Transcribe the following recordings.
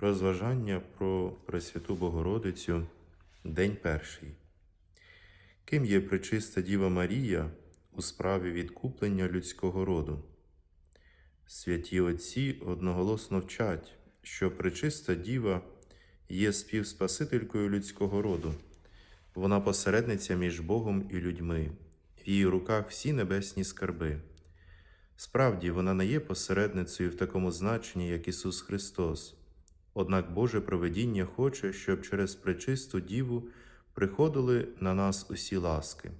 Розважання про Пресвяту Богородицю, День перший. Ким є пречиста Діва Марія у справі відкуплення людського роду? Святі Отці одноголосно вчать, що пречиста Діва є співспасителькою людського роду. Вона посередниця між Богом і людьми, в її руках всі небесні скарби. Справді, вона не є посередницею в такому значенні, як Ісус Христос. Однак Боже проведіння хоче, щоб через пречисту Діву приходили на нас усі ласки.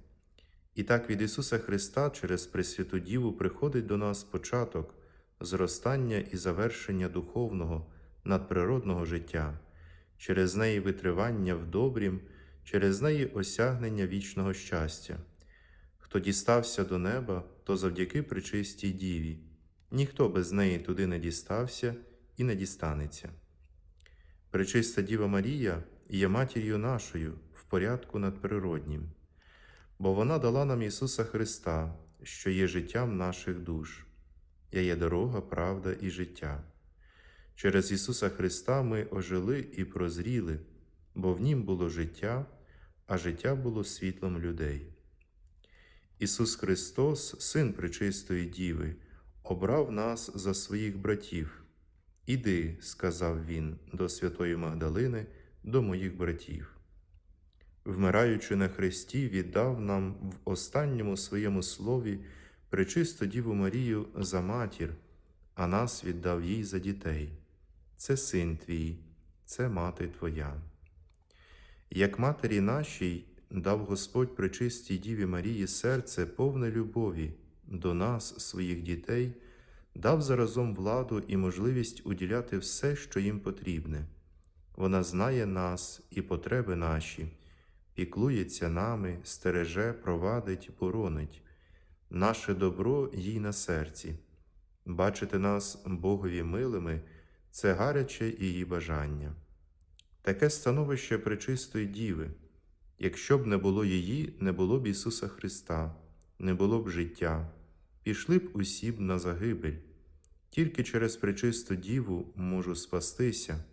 І так від Ісуса Христа через Пресвяту Діву приходить до нас початок, зростання і завершення духовного, надприродного життя, через неї витривання в добрім, через неї осягнення вічного щастя. Хто дістався до неба, то завдяки пречистій Діві. Ніхто без неї туди не дістався і не дістанеться. Пречиста Діва Марія є матір'ю нашою в порядку надприроднім, бо вона дала нам Ісуса Христа, що є життям наших душ. Я є дорога, правда і життя. Через Ісуса Христа ми ожили і прозріли, бо в Нім було життя, а життя було світлом людей. Ісус Христос, Син Пречистої Діви, обрав нас за своїх братів. Іди, сказав він до Святої Магдалини, до моїх братів. Вмираючи на Христі, віддав нам в останньому своєму слові пречисту Діву Марію за матір, а нас віддав їй за дітей. Це син твій, це мати твоя. Як матері нашій дав Господь пречистій Діві Марії серце повне любові до нас, своїх дітей дав заразом владу і можливість уділяти все, що їм потрібне. Вона знає нас і потреби наші, піклується нами, стереже, провадить, боронить, наше добро їй на серці. Бачити нас Богові милими це гаряче її бажання. Таке становище пречистої Діви. Якщо б не було її, не було б Ісуса Христа, не було б життя, пішли б усі б на загибель. Тільки через пречисту Діву можу спастися,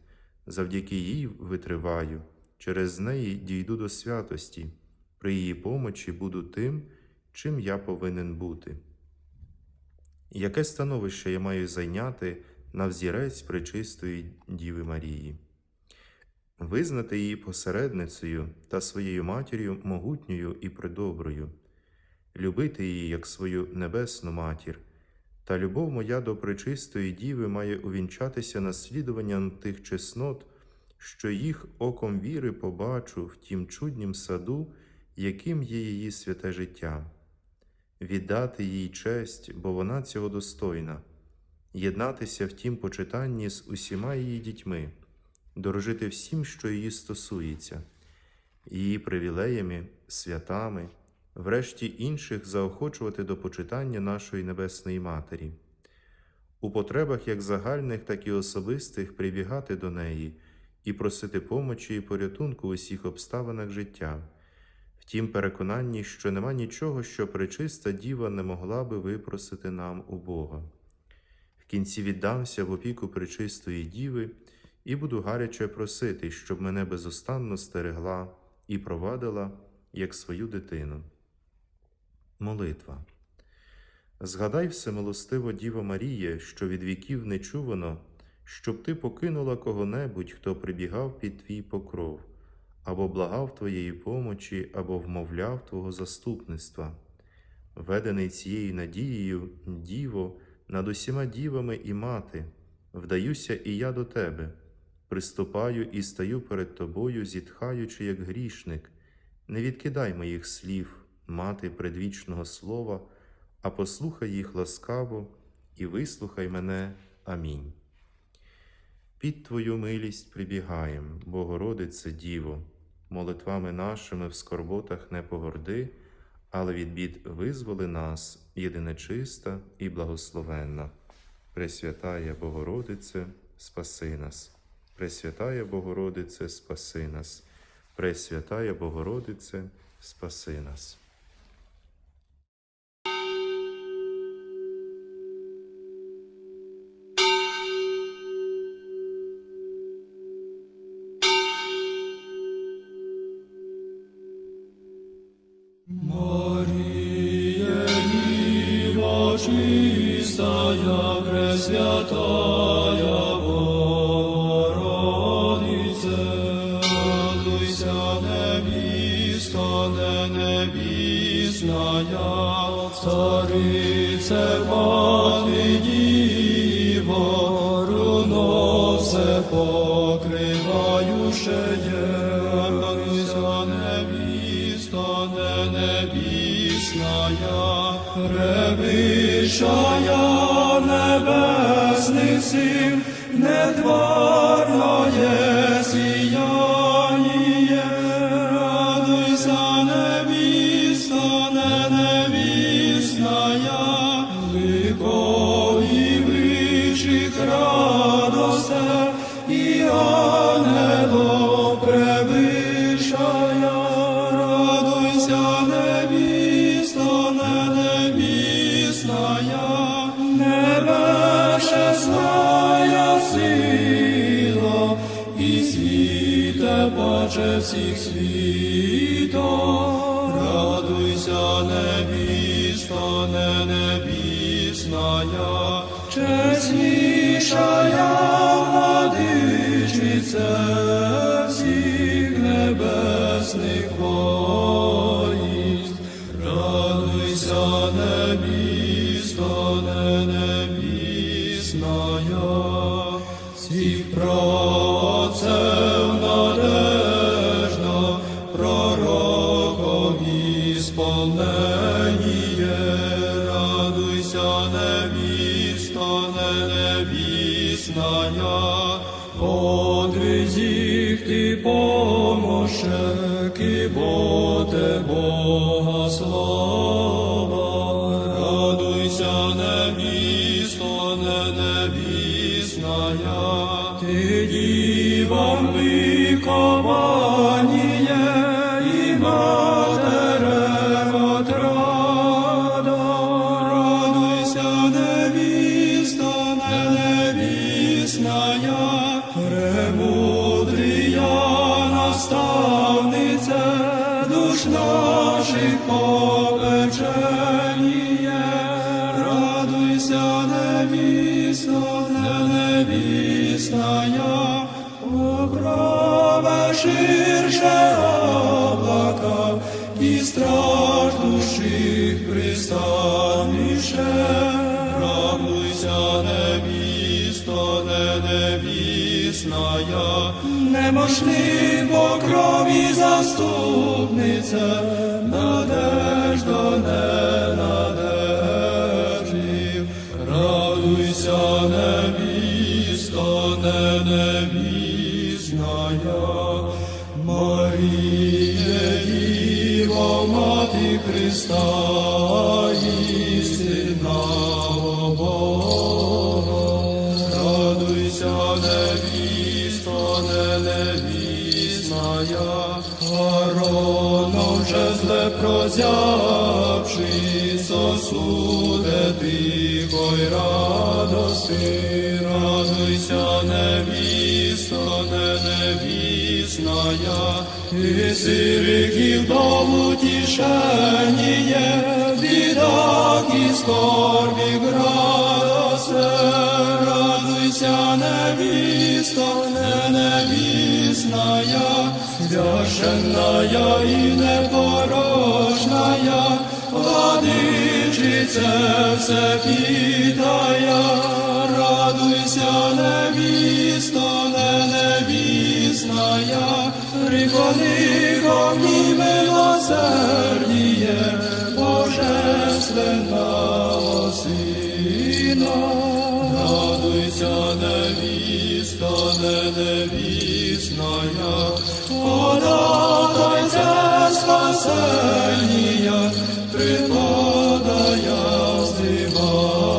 завдяки їй витриваю, через неї дійду до святості, при її помочі буду тим, чим я повинен бути. Яке становище я маю зайняти на взірець пречистої Діви Марії? Визнати її посередницею та своєю матір'ю могутньою і предоброю, любити її як свою небесну матір. Та любов моя до пречистої діви має увінчатися наслідуванням тих чеснот, що їх оком віри побачу в тім чуднім саду, яким є її святе життя, віддати їй честь, бо вона цього достойна, єднатися в тім почитанні з усіма її дітьми, дорожити всім, що її стосується, її привілеями, святами врешті інших заохочувати до почитання нашої Небесної Матері, у потребах як загальних, так і особистих прибігати до неї і просити помочі і порятунку в усіх обставинах життя, в тім переконанні, що нема нічого, що пречиста діва не могла би випросити нам у Бога. В кінці віддамся в опіку пречистої діви і буду гаряче просити, щоб мене безостанно стерегла і провадила як свою дитину. Молитва. Згадай всемилостиво Діво Маріє, що від віків не чувано, щоб ти покинула кого-небудь, хто прибігав під твій покров, або благав твоєї помочі, або вмовляв Твого заступництва. Ведений цією надією, Діво, над усіма дівами і мати, вдаюся і я до тебе, приступаю і стаю перед тобою, зітхаючи, як грішник, не відкидай моїх слів мати предвічного слова, а послухай їх ласкаво і вислухай мене. Амінь. Під Твою милість прибігаєм, Богородице Діво, молитвами нашими в скорботах не погорди, але від бід визволи нас, єдинечиста і благословенна. Пресвятая Богородице, спаси нас, Пресвятая Богородице, спаси нас, Пресвятая Богородице, спаси нас. Радуйся, невіста, не невісная, царице мати діво, руно все покриваючеє, радуйся, невіста, не невісная, превищая небесних сил, нетварное сияние, ликові вичих радосте, і ангело превишая, радуйся, невіста, не невісная, небешесная сила, і світе паче всіх світом, радуйся, невіста, не невісная, чеснішая владичице всіх небесних воїнств, радуйся, невіста, не невісная, всіх працев надежда, пророкові сповненіє, невісто, не я, ти дівам вікованіє, і матерем отрада, радуйся, невіста, не невісна премудрія ширше облака, і страх душих пристаніше, радуйся, невісто, не невісная, немощний покрові заступниця, Христа, істинного Бога, радуйся, невісто, не невісная, Вороном же зле прозявши, сосуде тихо й радости, радуйся, невісто, не невісная, і сириків дому тішеніє, бідак і скорбі градосе, радуйся, невісто, не невісная, священная и непорочная, владычице всепитая, радуйся, невісто, не невісная, приходи ко мне Божественного сина, радуйся, невіста, не невісная, подавайся спасення, припадає здиваю ти,